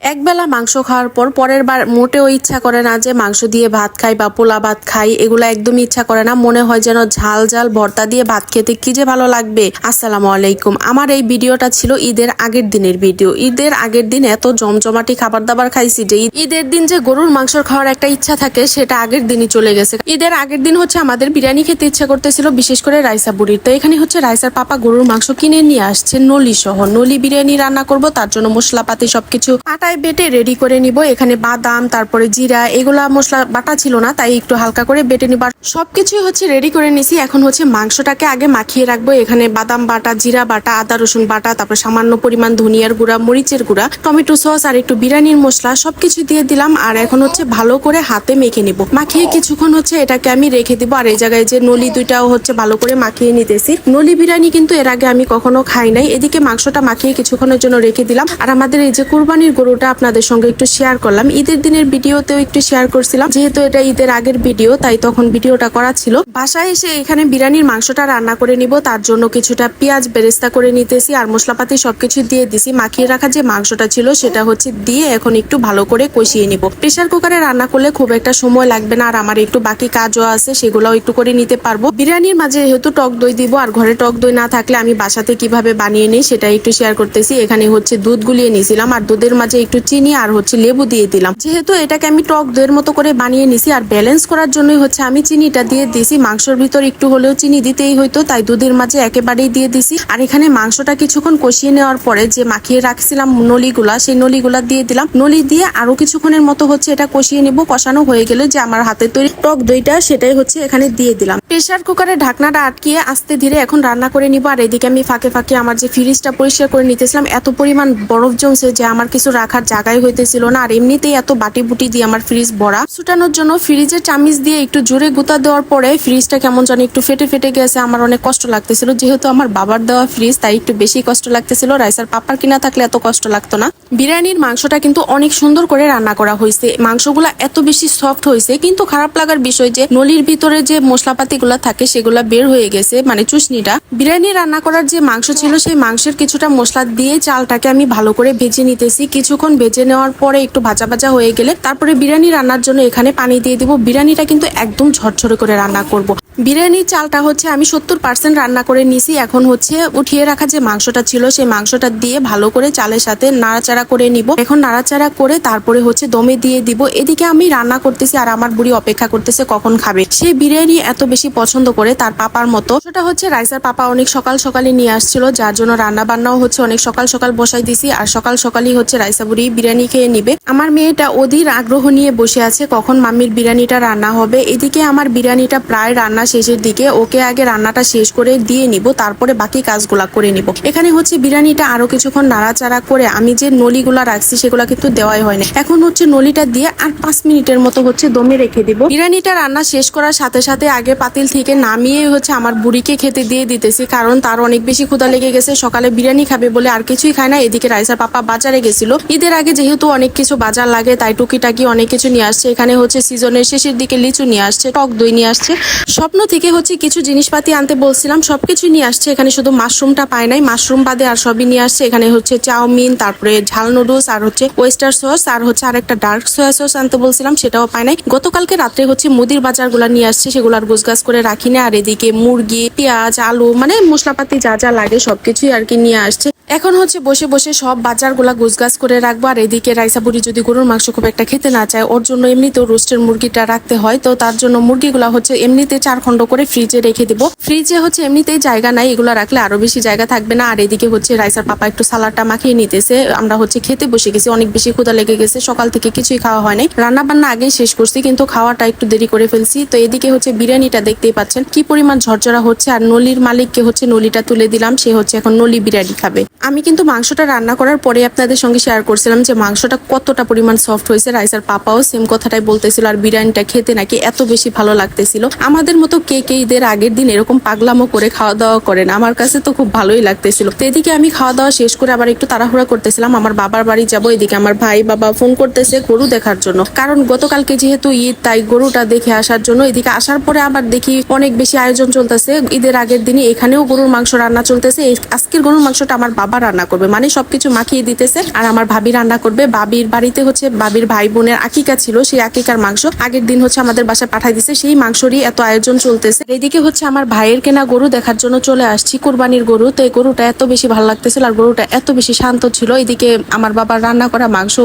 একবেলা মাংস খাওয়ার পর পরের বার মোটেও ইচ্ছা করে না যে মাংস দিয়ে ভাত খাই বা পোলা ভাত খাই, এগুলো একদমই ইচ্ছা করে না। মনে হয় যেন ঝাল ঝাল ভর্তা দিয়ে ভাত খেতে কি যে ভালো লাগবে। আসসালামু আলাইকুম। আমার এই ভিডিওটা ছিল ঈদের আগের দিনের ভিডিও। ঈদের আগের দিন এত জমজমাটি খাবার দাবার খাইছি যে ঈদ- ঈদের দিন যে গরুর মাংস খাওয়ার একটা ইচ্ছা থাকে, সেটা আগের দিনই চলে গেছে। ঈদের আগের দিন হচ্ছে আমাদের বিরিয়ানি খেতে ইচ্ছা করতেছিল, বিশেষ করে রাইসা বুড়ির। তো এখানে হচ্ছে রাইসার পাপা গরুর মাংস কিনে নিয়ে আসছে নলি সহ নলি বিরিয়ানি রান্না করব, তার জন্য মশলাপাতি সবকিছু পাটায় বেটে রেডি করে নিব। এখানে বাদাম, তারপরে জিরা, এগুলা মশলা বাটা ছিল না, তাই একটু হালকা করে বেটে নিব। আর সবকিছুই হচ্ছে রেডি করে নিছি। এখন হচ্ছে মাংসটাকে আগে মাখিয়ে রাখব। এখানে বাদাম বাটা, জিরা বাটা, আদা রসুন বাটা, তারপর সামান্য পরিমাণ ধনিয়ার গুঁড়া, মরিচের গুঁড়া, টমেটো সস আর একটু বিরিয়ানির মশলা সবকিছু দিয়ে দিলাম। আর এখন হচ্ছে ভালো করে হাতে মেখে নিব। মাখিয়ে কিছুক্ষণ হচ্ছে এটাকে আমি রেখে দিব। আর এই জায়গায় যে নলি দুইটাও হচ্ছে ভালো করে মাখিয়ে নিতেছি। নলি বিরিয়ানি কিন্তু এর আগে আমি কখনো খাই নাই। এদিকে মাংসটা মাখিয়ে কিছুক্ষণের জন্য রেখে দিলাম। আর আমাদের এই যে কুরবানির গরুটা আপনাদের সঙ্গে একটু শেয়ার করলাম। ঈদের দিনের ভিডিওতেও একটু শেয়ার করছিলাম। যেহেতু এটা ঈদের আগের ভিডিও, তাই তখন ভিডিওটা করা ছিল। বাসায় এসে এখানে বিরিয়ানির মাংসটা রান্না করে নিব। তার জন্য কিছুটা পেঁয়াজ বেরেস্তা করে নিতেছি আর মশলাপাতি সবকিছু দিয়ে দিছি। মাখিয়ে রাখা যে মাংসটা ছিল, সেটা হচ্ছে দিয়ে এখন একটু ভালো করে কষিয়ে নিব। প্রেসার কুকারে রান্না করলে খুব একটা সময় লাগবে না আর আমার একটু বাকি কাজও আছে, সেগুলোও একটু করে নিতে পারব। বিরিয়ানির মাঝে যেহেতু টক দই দিব আর ঘরে টক দই না থাকলে আমি বাসাতে কীভাবে বানিয়ে নিই সেটা একটু শেয়ার করতেছি। এখানে হচ্ছে দুধ গুলিয়ে নিয়েছিলাম। আর দুধের মাঝে একটু চিনি আর হচ্ছে লেবু দিয়ে দিলাম। যেহেতু এটাকে আমি টক দইয়ের মতো করে বানিয়ে নিছি আর ব্যালেন্স করার জন্যই হচ্ছে আমি চিনিটা দিয়ে দিছি। মাংসর ভিতর একটু হলেও চিনি দিতেই হইতো, তাই দুধের মাঝে একেবারেই দিয়ে দিছি। আর এখানে মাংসটা কিছুক্ষণ কষিয়ে নেওয়ার পরে যে মাখিয়ে রাখছিলাম নলিগুলা, সেই নলিগুলা দিয়ে দিলাম। নলি দিয়ে আরও কিছুক্ষণের মতো হচ্ছে এটা কষিয়ে নেব। কষানো হয়ে গেলে যে আমার হাতে তৈরি টক দইটা, সেটাই হচ্ছে এখানে দিয়ে দিলাম। প্রেসার কুকারে ঢাকনাটা আটকিয়ে আস্তে ধীরে এখন রান্না করে নিব। আর এদিকে আমি ফাঁকে ফাঁকে আমার যে ফ্রিজটা পরিষ্কার করে নিতেছিলাম, এত পরিমাণ বরফ জমছে যে আমার কিছু রাখার জায়গায় হইতেছিল না। আর এমনিতেই এত বাটি বুটি দিয়ে আমার ফ্রিজ ভরা। ছুটানোর জন্য ফ্রিজের চামিচ দিয়ে একটু জোরে গুতা দেওয়ার পরে ফ্রিজটা কেমন জানি একটু ফেটে ফেটে গেছে। আমার অনেক কষ্ট লাগতেছিল। যেহেতু আমার বাবার দেওয়া ফ্রিজ তাই একটু বেশি কষ্ট লাগতেছিল। রাইসার পাপার কিনা থাকলে এত কষ্ট লাগতো না। বিরিয়ানির মাংসটা কিন্তু অনেক সুন্দর করে রান্না করা হয়েছে মাংসগুলা এত বেশি সফট হয়েছে কিন্তু খারাপ লাগার বিষয় যে নলির ভিতরে যে মশলাপাতি গুলা থাকে, সেগুলা বের হয়ে গেছে মানে চুষনিটা বিরিয়ানি রান্না করার যে মাংস ছিল, সেই মাংসের কিছুটা মশলা দিয়ে চালটাকে আমি ভালো করে ভেজে নিতেছি। কিছুক্ষণ ভেজে নেওয়ার পরে একটু ভাজা ভাজা হয়ে গেলে তারপরে বিরিয়ানি রান্নার জন্য এখানে পানি দিয়ে দিব। বিরিয়ানিটা কিন্তু একদম ঝরঝরে করে রান্না করব। বিরিয়ানির চালটা হচ্ছে আমি সত্তর পার্সেন্ট রান্না করে নিছি। এখন হচ্ছে উঠিয়ে রাখা যে মাংসটা ছিল, সেই মাংসটা দিয়ে ভালো করে চালের সাথে নাড়াচাড়া করে নিব। এখন নাড়াচাড়া করে তারপরে হচ্ছে দমে দিয়ে দিব। এদিকে আমি রান্না করতেছি আর আমার বুড়ি অপেক্ষা করতেছে কখন খাবে। সে বিরিয়ানি এত বেশি পছন্দ করে তার পাপার মতো। সেটা হচ্ছে রাইসার পাপা অনেক সকাল সকালে নিয়ে আসছিল, যার জন্য রান্না বান্নাও হচ্ছে অনেক সকাল সকাল বসাই দিছি। আর সকাল সকালই হচ্ছে রাইসা বুড়ি বিরিয়ানি খেয়ে নিবে। আমার মেয়েটা অধীর আগ্রহ নিয়ে বসে আছে, কখন মাম্মির বিরিয়ানিটা রান্না হবে। এদিকে আমার বিরিয়ানিটা প্রায় রান্না শেষের দিকে, ওকে আগে রান্নাটা শেষ করে দিয়ে নিব, তারপরে বাকি কাজগুলা করে নিব। এখানে হচ্ছে বিরিয়ানিটা আরও কিছুক্ষণ নাড়াচাড়া করে, আমি যে নলিগুলা রাখছি, সেগুলা কিন্তু দেওয়াই হয় না এখন হচ্ছে নলিটা দিয়ে আর পাঁচ মিনিটের মতো হচ্ছে দমে রেখে দিব। বিরিয়ানিটা রান্না শেষ করার সাথে সাথে আগে পাতিল থেকে নামিয়ে হচ্ছে আমার বুড়িকে খেতে দিয়ে দিতেছি, কারণ তার অনেক বেশি ক্ষুধা লেগে গেছে, সকালে বিরিয়ানি খাবে বলে আর কিছুই খায় না। এদিকে রাইসার পাপা বাজারে গেছিল। ঈদের আগে যেহেতু অনেক কিছু বাজার লাগে, তাই টুকিটাকি অনেক কিছু নিয়ে আসছে। এখানে হচ্ছে সিজনের শেষের দিকে লিচু নিয়ে আসছে, টক দই নিয়ে আসছে। স্বপ্ন থেকে হচ্ছে কিছু জিনিসপাতি আনতে বলছিলাম সবকিছু নিয়ে আসছে। এখানে শুধু মাশরুমটা পায় নাই, মাশরুম বাদে আর সবই নিয়ে আসছে। এখানে হচ্ছে চাউমিন, তারপরে ঝাল নুডলস, আর হচ্ছে ওয়েস্টার সস আর হচ্ছে আর একটা ডার্ক সয়া সস আনতে বলছিলাম, সেটাও পায় নাই। গতকালকে রাত্রে হচ্ছে মুদির বাজারগুলা নিয়ে আসছে সেগুলার গোছগাছ করে রাখি না আর এদিকে মুরগি, পেঁয়াজ, আলু মানে মশলাপাতি যা যা লাগে সবকিছুই আর কি নিয়ে আসছে। এখন হচ্ছে বসে বসে সব বাজারগুলা গোছগাছ করে রাখব আর এদিকে রাইসা বুড়ি যদি গরুর মাংস খুব একটা খেতে না চায়, ওর জন্য এমনিতেও রোস্টের মুরগিটা রাখতে হয়। তো তার জন্য মুরগিগুলা হচ্ছে এমনিতে চার খন্ড করে ফ্রিজে রেখে দিব। ফ্রিজে হচ্ছে এমনিতেই জায়গা নাই, এগুলো রাখলে আরও বেশি জায়গা থাকবে না। আর এদিকে হচ্ছে রাইসার পাপা একটু সালাডটা মাখিয়ে নিতেছে। আমরা হচ্ছে খেতে বসে গেছি, অনেক বেশি ক্ষুদা লেগে গেছে, সকাল থেকে কিছুই খাওয়া হয় নাই। রান্না বান্না আগেই শেষ করছি, কিন্তু খাওয়াটা একটু দেরি করে ফেলছি। তো এদিকে হচ্ছে বিরিয়ানিটা দেখতেই পাচ্ছেন, কি পরিমাণ ঝরঝরা হচ্ছে। আর নলির মালিককে হচ্ছে নলিটা তুলে দিলাম, সে হচ্ছে এখন নলি বিরিয়ানি খাবে। আমি কিন্তু মাংসটা রান্না করার পরে আপনাদের সঙ্গে শেয়ার করছিলাম যে মাংসটা কতটা পরিমাণ সফট হয়েছে। রাইসার পাপাও সেম কথাটাই বলতেছিল, আর বিরিয়ানিটা খেতে নাকি এত বেশি ভালো লাগতেছিল? আমাদের মতো কে কে ঈদের আগের দিন এরকম পাগলামো করে খাওয়া দাওয়া করেন, আমার কাছে তো খুব ভালোই লাগতেছিল। তো এদিকে আমি খাওয়া দাওয়া শেষ করে আবার একটু তাড়াহুড়া করতেছিলাম, আমার বাবার বাড়ি যাব এদিকে। আমার ভাই বাবা ফোন করতেছে গরু দেখার জন্য। কারণ গতকালকে যেহেতু ঈদ, তাই গরুটা দেখে আসার জন্য এদিকে আসার পরে আবার দেখি অনেক বেশি আয়োজন চলতেছে। ঈদের আগের দিনে এখানেও গরুর মাংস রান্না চলতেছে। আজকের গরুর মাংসটা আমার বাবা রান্না করবে মানে সবকিছু মাখিয়ে দিতেছে। আর আমার ভাবি বাবি রান্না করবে। বাবির বাড়িতে হচ্ছে বাবির ভাই বোনের আকিকা ছিল, সেই আকিকার মাংস। আগের দিন হচ্ছে আমাদের বাসায় পাঠাই দিছে, সেই মাংসরই এত আয়োজন চলতেছে। এদিকে হচ্ছে আমার ভাইয়ের কেনা গরু দেখার জন্য চলে আসছি, কোরবানির গরু। তো এই গরুটা এত বেশি ভালো লাগতেছিল আর গরুটা এত বেশি শান্ত ছিল। এদিকে আমার বাবার রান্না করা মাংস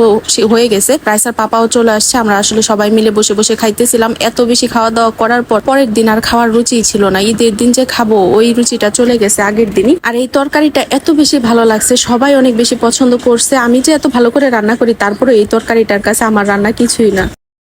হয়ে গেছে। রাইসার পাপাও চলে আসছে, আমরা আসলে সবাই মিলে বসে বসে খাইতেছিলাম। এত বেশি খাওয়া দাওয়া করার পর পরের দিন আর খাওয়ার রুচি ছিল না। ঈদের দিন যে খাব, ওই রুচিটা চলে গেছে আগের দিনই। আর এই তরকারিটা এত বেশি ভালো লাগছে, সবাই অনেক বেশি পছন্দ করছে। আমি যে এত ভালো করে রান্না করি তারপরে এই তরকারিটার কাছে আমার রান্না কিছুই না।